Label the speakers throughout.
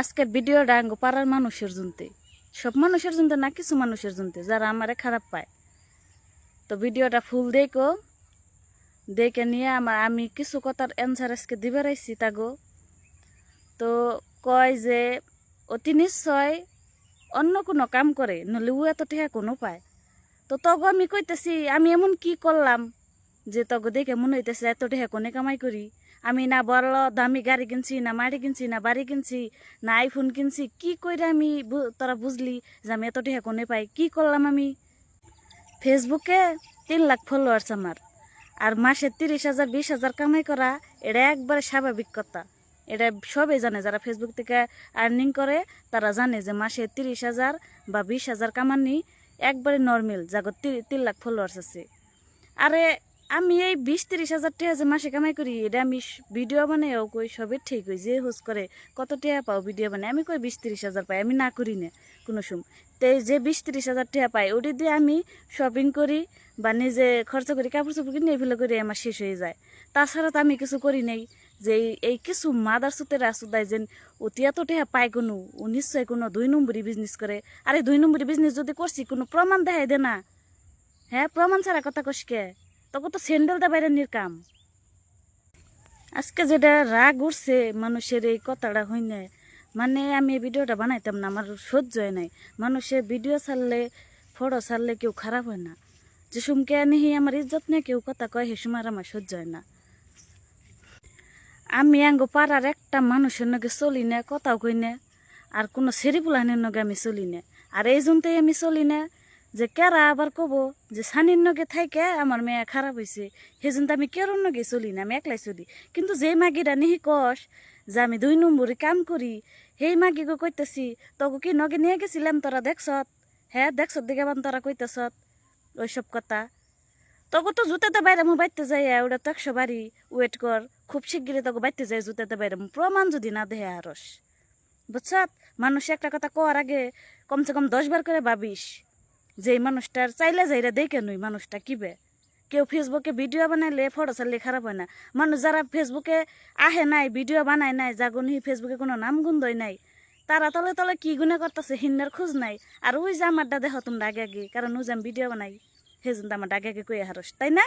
Speaker 1: আজকের ভিডিওটা আঙ্গ পাড়ার মানুষের জুনতে সব মানুষের জুনতে না, কিছু মানুষের জুনতে যারা আমারে খারাপ পায়। তো ভিডিওটা ফুল দেখো। দেখে নিয়ে আমার আমি কিছু কথার অ্যান্সার আজকে দিবে রাইছি তাগো। তো কয় যে, অতি নিশ্চয় অন্য কোনো কাম করে নলে ও এত টেহা কোনো পায়। তো তগো আমি কইতেছি, আমি এমন কি করলাম যে তগো দেখে মনে হইতেছে এত টেহা কোনে কামাই করি? আমি না বড়, দামি গাড়ি কিনছি, না মাড়ি কিনছি, না বাড়ি কিনছি, না আইফোন কিনছি, কি কইরা আমি তোরা বুঝলি যে আমি এত টেহা কোনে পাই? কি করলাম আমি? ফেসবুকে তিন লাখ ফলোয়ার্স আমার। আর মাসে তিরিশ হাজার, বিশ হাজার কামাই করা, এটা একবারে স্বাভাবিক কথা। এটা সবাই জানে যারা ফেসবুক থেকে আর্নিং করে, তারা জানে যে মাসে তিরিশ হাজার বা বিশ হাজার কামানি একবারে নর্মাল তি- তিন লাখ ফলোয়ার্স আছে। আরে আমি এই বিশ তিরিশ হাজার টাকা যে মাসে কামাই করি, এটা আমি ভিডিও বানাইও কই সবের ঠিক হই যে হোস করে কত টাকা পাও ভিডিও বানাই আমি কই বিশ তিরিশ হাজার পাই, আমি না করি না, কোনো সময় তো যে বিশ তিরিশ হাজার টাকা পাই, ওটি দিয়ে আমি শপিং করি বা নিজে খরচা করি কাপড় চোপড় কিনে এগুলো করে আমার শেষ হয়ে যায়। তাছাড়া তো আমি কিছু করি নাই, যে এই- কিছু মাদার সুতের আসুদায় যেন অতি এত টাকা পায় কোনো, ও নিশ্চয় কোনো দুই নম্বরই বিজনেস করে। আরে দুই নম্বরই বিজনেস যদি করছি, কোনো প্রমাণ দেখাই দে না। হ্যাঁ প্রমাণ ছাড়া কথা কষকে তখন তো স্যান্ডেল দা বাইরে নির কাম। আজকে যেটা রাগ উঠছে মানুষের এই কথাটা হইনে মানে আমি এই ভিডিওটা বানাইতাম না, আমার সহ্য হয় নাই। মানুষের ভিডিও ছাড়লে ফটো ছাড়লে কেউ খারাপ হয় না। যে সুমকে নিহি আমার ইজ্জত নিয়ে কেউ কথা কয় হে সময় আমার সহ্য হয় না। আমি আঙ্গ পাড়ার একটা মানুষের নগে চলি না, কথাও কই না, আর কোনো সেরি পুলানের নগে আমি চলি না। আর এই জন্যতেই আমি চলি না যে কেরা আবার কব যে সানির নগে থাইকে আমার মেয়ে খারাপ হয়েছে সেই জন্য আমি কেরোর নগে চলি না, আমি একলাই চলি। কিন্তু যে মাগিরা নিহি কস যে আমি দুই নম্বরে কাম করি, সেই মাগিকে কইতেছি তোকে কি নগে নিয়ে গেছিলাম তোরা দেখছত হ্যাঁ দেখছত দেখে বান তোরা কইতেছত ওইসব কথা। তোকে তো জুতাতে বাইরে মু বাইতে যাই ওটা তো একশো বাড়ি। ওয়েট কর, খুব শিগগিরই তোকে বাইতে যাই জুতাতে বাইরে প্রমাণ যদি না দেহে আরস। বুঝছত মানুষ একটা কথা কওয়ার আগে কমসে কম দশ বার করে ভাবিস। যে এই মানুষটার চাইলে যাইরা দেখে নই মানুষটা কিবে। কেউ ফেসবুকে ভিডিও বানাইলে ফটো ছাড়লে খারাপ হয় না। মানুষ যারা ফেসবুকে আহে নাই ভিডিও বানায় নাই যাগুন হি ফেসবুকে কোনো নাম গুন্দই নাই, তারা তলে তলে কি গুনে করতেছে হিন্নার খোঁজ নাই। আর ওই যে আমারটা দেখো তোমরা আগে আগে, কারণ ওই যে আমি ভিডিও বানাই, সেই জন্য আমার আগে আগে কই হারস, তাই না?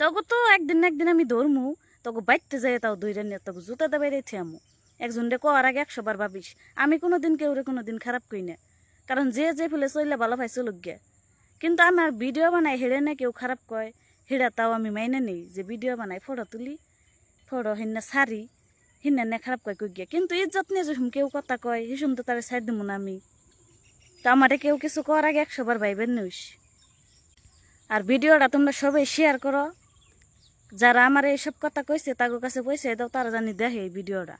Speaker 1: তগো তো একদিন না একদিন আমি ধরমু, তগো বাইতে যাই তাও দইরা নিয়ে তগো জুতাতে বাইরে থিয়ামু একজন রে কোয়ার আগে একশো বার ভাবিস, আমি কোনোদিন কেউ রে কোনোদিন খারাপ কই না। কারণ যে যে ফেলে চললে ভালো পাই চলুক গে কিন্তু আমার ভিডিও বানাই হেড়ে না কেউ খারাপ কয় হেড়া তাও আমি মাইনে নেই যে ভিডিও বানাই ফটো তুলি, ফটো হিন্না সারি হিন্না নে খারাপ কয় কই গে কিন্তু ইজ্জত নিয়ে যখন কেউ কথা কয় হিসুম তো তারা সাইড দিব না আমি। তো আমারে কেউ কিছু করার আগে একশো বার ভাইবেন নইস আর ভিডিওটা তোমরা সবাই শেয়ার করো। যারা আমার এইসব কথা কইছে তাদের কাছে পয়সা দাও, তারা জানি দেখে এই ভিডিওটা